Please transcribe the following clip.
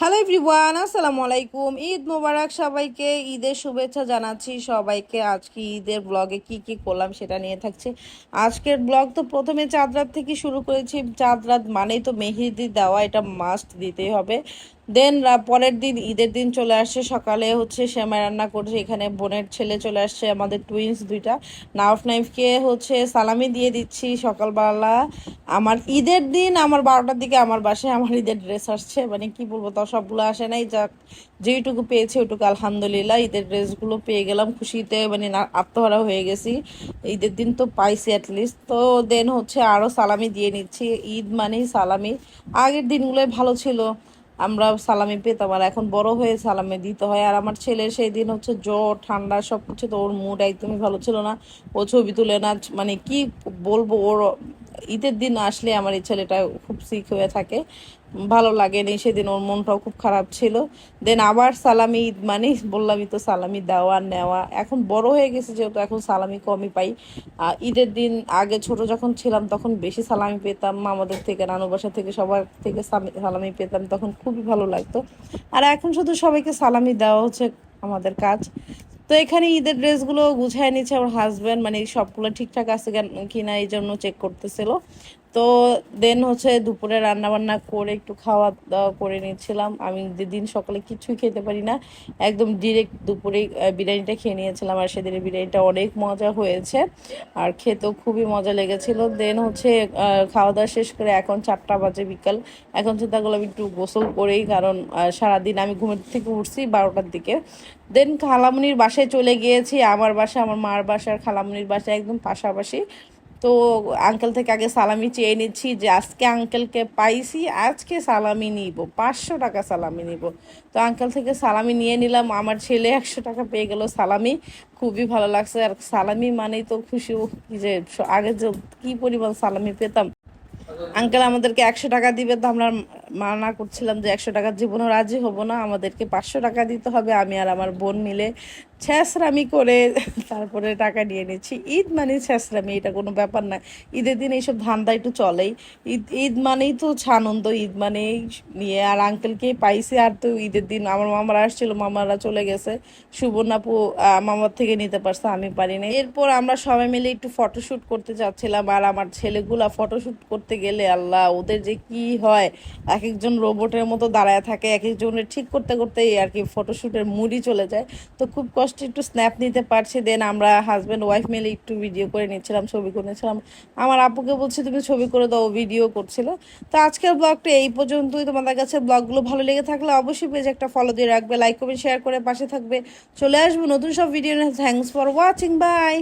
Hello everyone আসসালামু আলাইকুম ঈদ মোবারক সবাইকে, ঈদের শুভেচ্ছা জানাচ্ছি সবাইকে। আজকে ঈদের ব্লগে কি কি করলাম সেটা নিয়ে থাকছে। আজকের ব্লগ তো প্রথমে চাঁদরাত থেকে শুরু করেছি। চাঁদরাত মানেই তো মেহেদি দেওয়া, এটা মাস্ট দিতেই হবে। দেন পরের দিন, ঈদের দিন চলে আসছে সকালে হচ্ছে সেমাই রান্না করছে। এখানে বোনের ছেলে চলে আসছে, আমাদের টুইন্স দুইটা। নাফ নাইফকে হচ্ছে সালামি দিয়ে দিচ্ছি সকালবেলা। আমার ঈদের দিন আমার বারোটার দিকে আমার বাসায় আমার ঈদের ড্রেস আসছে। মানে কি বলব, তাও সবগুলো আসে নাই। যাক, যেইটুকু পেয়েছি ওইটুকু আলহামদুলিল্লাহ। ঈদের ড্রেসগুলো পেয়ে গেলাম খুশিতে মানে আত্মহারা হয়ে গেছি। ঈদের দিন তো পাইছি অ্যাটলিস্ট তো দেন হচ্ছে আরও সালামি দিয়ে নিচ্ছি। ঈদ মানেই সালামি। আগের দিনগুলোই ভালো ছিল। আমরা সালামি পেতাম, আর এখন বড় হয়ে সালামি দিতে হয়। আর আমার ছেলের সেই দিন হচ্ছে জ্বর, ঠান্ডা সব কিছু তো ওর মুড একদমই ভালো ছিল না। ও ছবি তুলে না মানে কি বলব, ওর ঈদের দিন আসলে আমার এই ছেলেটা খুব সিক হয়ে থাকে। ভালো লাগেনি সেদিন ওর মনটাও খুব খারাপ ছিল। দেন আবার সালামি ঈদ মানে বললামই তো সালামি দেওয়া নেওয়া। এখন বড় হয়ে গেছে যেহেতু, এখন সালামি কমই পাই। ঈদের দিন আগে ছোট যখন ছিলাম, তখন বেশি সালামি পেতাম। মামাদের থেকে, নানু বাসা থেকে, সবার থেকে সালামি পেতাম, তখন খুবই ভালো লাগতো। আর এখন শুধু সবাইকে সালামি দেওয়া হচ্ছে আমাদের কাজ। তো এখানে ঈদের ড্রেসগুলো গুছায় নিচ্ছে আমার হাজব্যান্ড মানে সবগুলো ঠিকঠাক আছে কিনা এই জন্য চেক করতেছিল। তো দেন হচ্ছে দুপুরে রান্না বান্না করে একটু খাওয়া দাওয়া করে নিয়েছিলাম আমি দিন সকালে কিছুই খেতে পারি না। একদম ডিরেক্ট দুপুরে বিরিয়ানিটা খেয়ে নিয়েছিলাম আর সেদিনের বিরিয়ানিটা অনেক মজা হয়েছে আর খেতেও খুবই মজা লেগেছিল। দেন হচ্ছে খাওয়া দাওয়া শেষ করে এখন চারটা বাজে বিকাল। এখন চিন্তা করলাম একটু গোসল করেই কারণ সারাদিন আমি ঘুমের থেকে উঠছি বারোটার দিকে। দেন খালামুনির বাসায় চলে গিয়েছি। আমার বাসা, আমার মার বাসা আর খালামুনির বাসা একদম পাশাপাশি। তো আঙ্কেল থেকে আগে সালামি চেয়ে নিচ্ছি যে আজকে আঙ্কেলকে পাইছি, আজকে সালামি নিব, পাঁচশো টাকা সালামি নিব। তো আঙ্কেল থেকে সালামি নিয়ে নিলাম, আমার ছেলে একশো টাকা পেয়ে গেল সালামি। খুবই ভালো লাগছে, আর সালামি মানেই তো খুশি যে আগে যে কি পরিমাণ সালামি পেতাম। আঙ্কেল আমাদেরকে একশো টাকা দিবে, তো আমরা মানা করছিলাম যে একশো টাকার জীবনও রাজি হব না, আমাদেরকে পাঁচশো টাকা দিতে হবে, আমি আর আমার বোন মিলে ছ্যাঁচড়ামি করে তারপরে টাকা নিয়ে নিচ্ছি। ঈদ মানে ছ্যাঁচড়ামি, এটা কোনো ব্যাপার না। ঈদের দিন এইসব ধান্দা একটু চলেই। ঈদ ঈদ মানেই তো আনন্দ ঈদ মানেই নিয়ে। আর আঙ্কেলকে পাইছি আর তো ঈদের দিন আমার মামারা আসছিল, মামারা চলে গেছে। সুবর্ণাপু মামার থেকে নিতে পারছে, আমি পারিনি এরপর আমরা সবাই মিলে একটু ফটোশ্যুট করতে চাচ্ছিলাম আর আমার ছেলেগুলা ফটোশ্যুট করতে গেলে, আল্লাহ, ওদের যে কি হয়? এক একজন রোবটের মতো দাঁড়ায় থাকে এক একজনের ঠিক করতে করতেই আর কি ফটোশ্যুটের মুডই চলে যায়। তো খুব কষ্টে একটু স্ন্যাপ নিতে পারছি দেন আমরা হাজব্যান্ড ওয়াইফ মিলে একটু ভিডিও করে নিচ্ছিলাম, ছবি করে নিচ্ছিলাম। আমার আপুকে বলছি, তুমি ছবি করে দাও ভিডিও করছিল। তো আজকের ব্লগটা এই পর্যন্তই। তোমাদের কাছে ব্লগগুলো ভালো লেগে থাকলে অবশ্যই পেজে একটা ফলো দিয়ে রাখবে লাইক কমেন্ট শেয়ার করে পাশে থাকবে। চলে আসব নতুন সব video thanks for watching bye